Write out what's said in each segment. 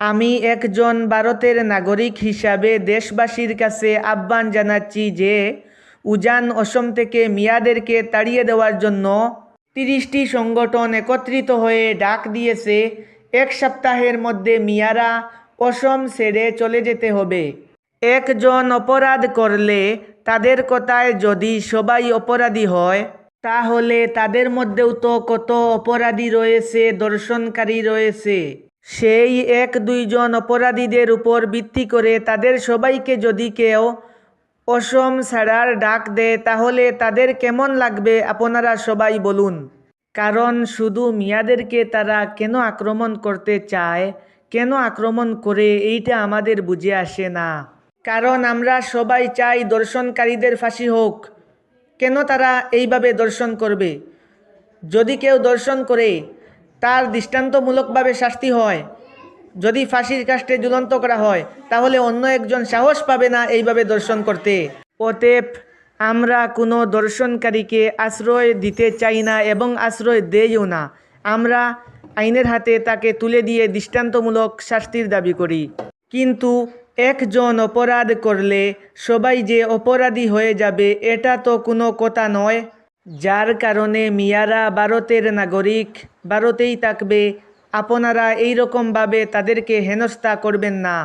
আমি একজন ভারতের নাগরিক হিসাবে দেশবাসীর কাছে আহ্বান জানাচ্ছি যে উজান অসম থেকে মিয়াদেরকে তাড়িয়ে দেওয়ার জন্য তিরিশটি সংগঠন একত্রিত হয়ে ডাক দিয়েছে। এক সপ্তাহের মধ্যে মিয়ারা অসম ছেড়ে চলে যেতে হবে। একজন অপরাধ করলে তাদের কথায় যদি সবাই অপরাধী হয়, তাহলে তাদের মধ্যেও তো কত অপরাধী রয়েছে, দর্শনকারী রয়েছে। সেই এক দুইজন অপরাধীদের উপর ভিত্তি করে তাদের সবাইকে যদি কেউ অসম ছাড়ার ডাক দেয়, তাহলে তাদের কেমন লাগবে? আপনারা সবাই বলুন। কারণ শুধু মিয়াদেরকে তারা কেন আক্রমণ করতে চায়, কেন আক্রমণ করে, এইটা আমাদের বুঝে আসে না। কারণ আমরা সবাই চাই দর্শনকারীদের ফাঁসি হোক। কেন তারা এইভাবে দর্শন করবে? যদি কেউ দর্শন করে তার দৃষ্টান্তমূলকভাবে শাস্তি হয়। যদি ফাঁসির কাষ্টে ঝুলন্ত করা হয়, তাহলে অন্য একজন সাহস পাবে না এইভাবে দর্শন করতে। অতএব, আমরা কোনো দর্শনকারীকে আশ্রয় দিতে চাই না এবং আশ্রয় দেইও না। আমরা আইনের হাতে তাকে তুলে দিয়ে দৃষ্টান্তমূলক শাস্তির দাবি করি। কিন্তু একজন অপরাধ করলে সবাই যে অপরাধী হয়ে যাবে, এটা তো কোনো কথা নয়। যার কারণে মিয়ারা ভারতের নাগরিক, ভারতেই থাকবে। আপনারা এই রকমভাবে তাদেরকে হেনস্থা করবেন না।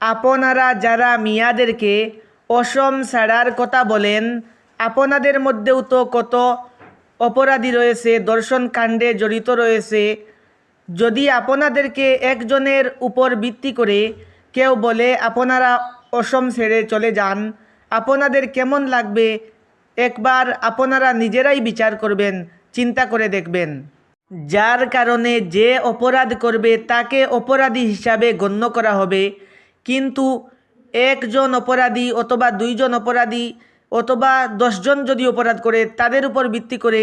আপনারা যারা মিয়াদেরকে অসম ছাড়ার কথা বলেন, আপনাদের মধ্যেও তো কত অপরাধী রয়েছে, দর্শন কাণ্ডে জড়িত রয়েছে। যদি আপনাদেরকে একজনের উপর ভিত্তি করে কেউ বলে আপনারা অসম ছেড়ে চলে যান, আপনাদের কেমন লাগবে একবার আপনারা নিজেরাই বিচার করবেন, চিন্তা করে দেখবেন। যার কারণে যে অপরাধ করবে, তাকে অপরাধী হিসাবে গণ্য করা হবে। কিন্তু একজন অপরাধী অথবা দুইজন অপরাধী অথবা দশজন যদি অপরাধ করে, তাদের উপর ভিত্তি করে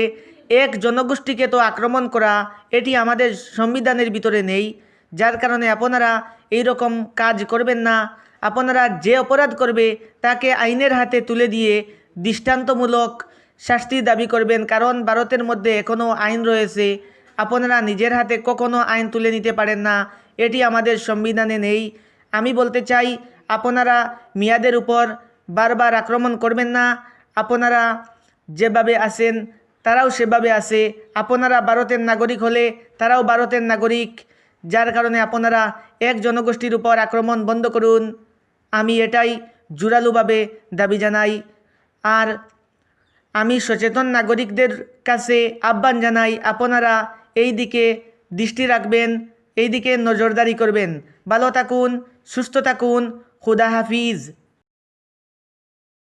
এক জনগোষ্ঠীকে তো আক্রমণ করা, এটি আমাদের সংবিধানের ভিতরে নেই। যার কারণে আপনারা এই রকম কাজ করবেন না। আপনারা যে অপরাধ করবে, তাকে আইনের হাতে তুলে দিয়ে দৃষ্টান্তমূলক শাস্তি দাবি করবেন, কারণ ভারতের মধ্যে এখনও আইন রয়েছে। আপনারা নিজের হাতে কখনো আইন তুলে নিতে পারেন না, এটি আমাদের সংবিধানে নেই। আমি বলতে চাই, আপনারা মিয়াদের উপর বারবার আক্রমণ করবেন না। আপনারা যেভাবে আসেন তারাও সেভাবে আসে আপনারা ভারতের নাগরিক হলে তারাও ভারতের নাগরিক। যার কারণে আপনারা এক জনগোষ্ঠীর উপর আক্রমণ বন্ধ করুন। আমি এটাই জোরালোভাবে দাবি জানাই। আর আমি সচেতন নাগরিকদের কাছে আহ্বান জানাই, আপনারা এই দিকে দৃষ্টি রাখবেন, এই দিকে নজরদারি করবেন। ভালো থাকুন, সুস্থ থাকুন। খুদা হাফিজ।